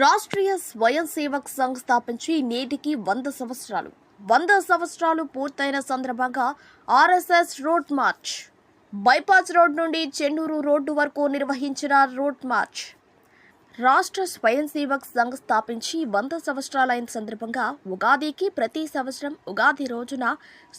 రాష్ట్రీయ స్వయం సేవక్ సంఘ్ స్థాపించి నేటికి వంద సంవత్సరాలు. వంద సంవత్సరాలు పూర్తయిన సందర్భంగా RSS road march. Bypass road నుండి చెన్నూరు రోడ్డు వరకు నిర్వహించిన రోడ్ మార్చ్. రాష్ట్ర స్వయం సేవక్ సంఘ్ స్థాపించి వంద సంవత్సరాలైన సందర్భంగా ఉగాదికి ప్రతి సంవత్సరం ఉగాది రోజున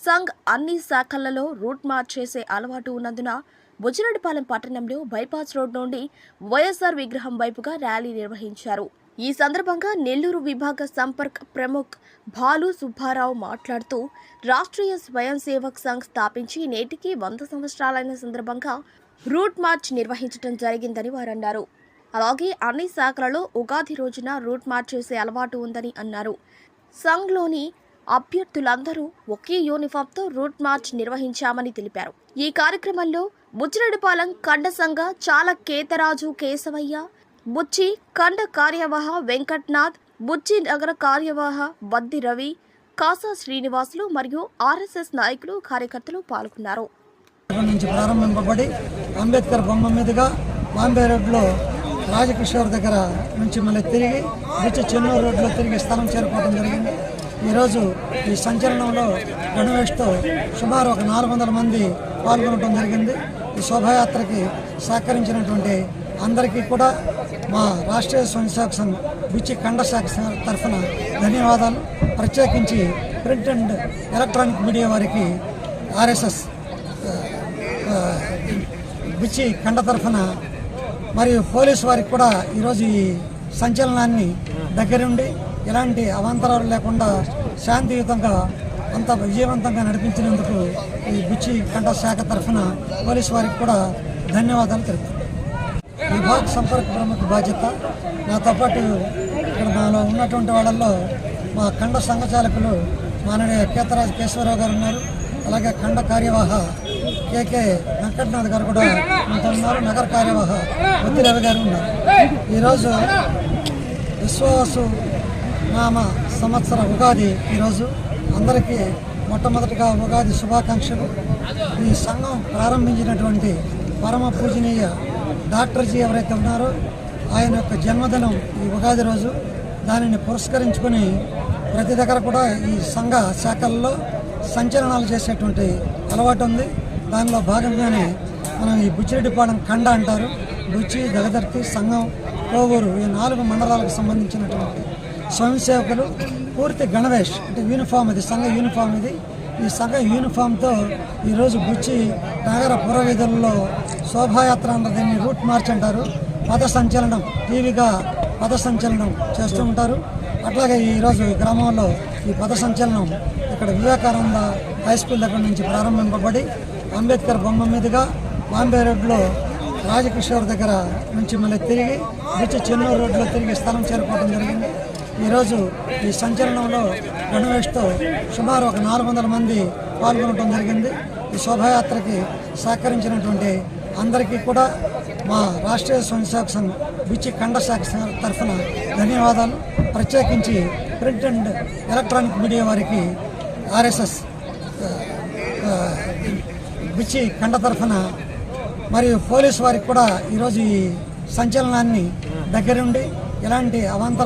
సంఘ్ అన్ని శాఖలలో రూట్ మార్చ్ చేసే అలవాటు ఉన్నందున బుజ్జిరెడ్డిపాలెం పట్టణంలో బైపాస్ రోడ్ నుండి వైఎస్ఆర్ విగ్రహం వైపుగా ర్యాలీ నిర్వహించారు. ఈ సందర్భంగా నెల్లూరు విభాగ సంపర్క్ ప్రముఖ్ భాలు సుబ్బారావు మాట్లాడుతూ రాష్ట్రీయ స్వయం సేవక్ సంఘ్ స్థాపించి నేటికి వంద సంవత్సరాలైన సందర్భంగా రూట్ మార్చ్ నిర్వహించడం జరిగిందని వారు అన్నారు అలాగే అన్ని శాఖలలో ఉగాది రోజున రూట్ మార్చ్ చేసే అలవాటు ఉందని అన్నారు. సంఘ్లోని అభ్యర్థులందరూ ఒకే యూనిఫామ్తో రూట్ మార్చ్ నిర్వహించామని తెలిపారు. ఈ కార్యక్రమంలో బుచ్చిరెడ్డిపాలెం కండ సంఘ చాల కేతరాజు కేశవయ్య బుచ్చి ఖండ కార్యవాహ వెంకట్నాథ్ బుచ్చి నగర కార్యవాహ వద్ది రవి కాసా శ్రీనివాసులు మరియు ఆర్ఎస్ఎస్ నాయకులు కార్యకర్తలు పాల్గొన్నారు. నుంచి ప్రారంభింపబడి అంబేద్కర్ బొమ్మ మీదుగా బాంబే రోడ్లో రాజకిషోర్ దగ్గర నుంచి మళ్ళీ తిరిగి రిచ్ చెన్నూరు రోడ్లో తిరిగి స్థలం చేరుకోవడం జరిగింది. ఈరోజు ఈ సంచలనంలో గణవేష్తో సుమారు ఒక నాలుగు వందల మంది పాల్గొనడం జరిగింది. ఈ శోభాయాత్రకి సహకరించినటువంటి అందరికీ కూడా మా రాష్ట్రీయ స్వయంసేవక సంఘం బిచ్చి ఖండ శాఖ తరఫున ధన్యవాదాలు. ప్రత్యేకించి ప్రింట్ అండ్ ఎలక్ట్రానిక్ మీడియా వారికి ఆర్ఎస్ఎస్ బిచ్చి కండ తరఫున మరియు పోలీసు వారికి కూడా ఈరోజు ఈ సంచలనాన్ని దగ్గరుండి ఎలాంటి అవాంతరాలు లేకుండా శాంతియుతంగా అంత విజయవంతంగా నడిపించినందుకు ఈ బిచ్చి కండ శాఖ తరఫున పోలీసు వారికి కూడా ధన్యవాదాలు తెలుపుతున్నాను విభాగ్ సంపర్క ప్రముఖ బాధ్యత. నాతో పాటు ఇక్కడ మాలో ఉన్నటువంటి వాళ్ళల్లో మా ఖండ సంఘచాలకులు మాననీయ కేతరాజు కేశవరావు గారు ఉన్నారు. అలాగే ఖండ కార్యవాహ కేకే వెంకటనాథ్ గారు కూడా మనతో ఉన్నారు. నగర కార్యవాహ ఒత్తిరవి గారు ఉన్నారు. ఈరోజు విశ్వాసు నామ సంవత్సర ఉగాది ఈరోజు. అందరికీ మొట్టమొదటిగా ఉగాది శుభాకాంక్షలు. ఈ సంఘం ప్రారంభించినటువంటి పరమ పూజనీయ డాక్టర్జీ ఎవరైతే ఉన్నారో ఆయన యొక్క జన్మదినం ఈ ఉగాది రోజు దానిని పురస్కరించుకొని ప్రతి దగ్గర కూడా ఈ సంఘ శాఖల్లో సంచలనాలు చేసేటువంటి అలవాటు ఉంది. దానిలో భాగంగానే మనం ఈ బుచ్చిరెడ్డిపాలెం కండ అంటారు. బుచ్చి దగదర్తి సంఘం కోవూరు ఈ నాలుగు మండలాలకు సంబంధించినటువంటి స్వయం సేవకులు పూర్తి గణవేష్ అంటే యూనిఫామ్ ఇది సంఘ యూనిఫామ్ ఇది. ఈ సంఘ యూనిఫామ్తో ఈరోజు బుచ్చి నగర పురవీధుల్లో శోభాయాత్ర దీన్ని రూట్ మార్చ్ అంటారు. పద సంచలనం టీవీగా పద సంచలనం చేస్తూ ఉంటారు. అట్లాగే ఈరోజు గ్రామంలో ఈ పద సంచలనం ఇక్కడ వివేకానంద హై స్కూల్ దగ్గర నుంచి ప్రారంభింపబడి అంబేద్కర్ బొమ్మ మీదుగా బాంబే రోడ్లో రాజకిషోర్ దగ్గర నుంచి మళ్ళీ తిరిగి రిచ్ చెన్నూరు రోడ్లో తిరిగి స్థలం చేరుకోవడం జరిగింది. ఈరోజు ఈ సంచలనంలో గణవేష్తో సుమారు ఒక నాలుగు వందల మంది పాల్గొనడం జరిగింది. ఈ శోభాయాత్రకి సహకరించినటువంటి అందరికీ కూడా మా రాష్ట్రీయ స్వయంసేవక సంఘం బిచ్చి కండ శాఖ తరఫున ధన్యవాదాలు. ప్రత్యేకించి ప్రింట్ అండ్ ఎలక్ట్రానిక్ మీడియా వారికి ఆర్ఎస్ఎస్ బిచ్చి కండ తరఫున మరియు పోలీసు వారికి కూడా ఈరోజు ఈ సంచలనాన్ని దగ్గరుండి ఎలాంటి అవాంతర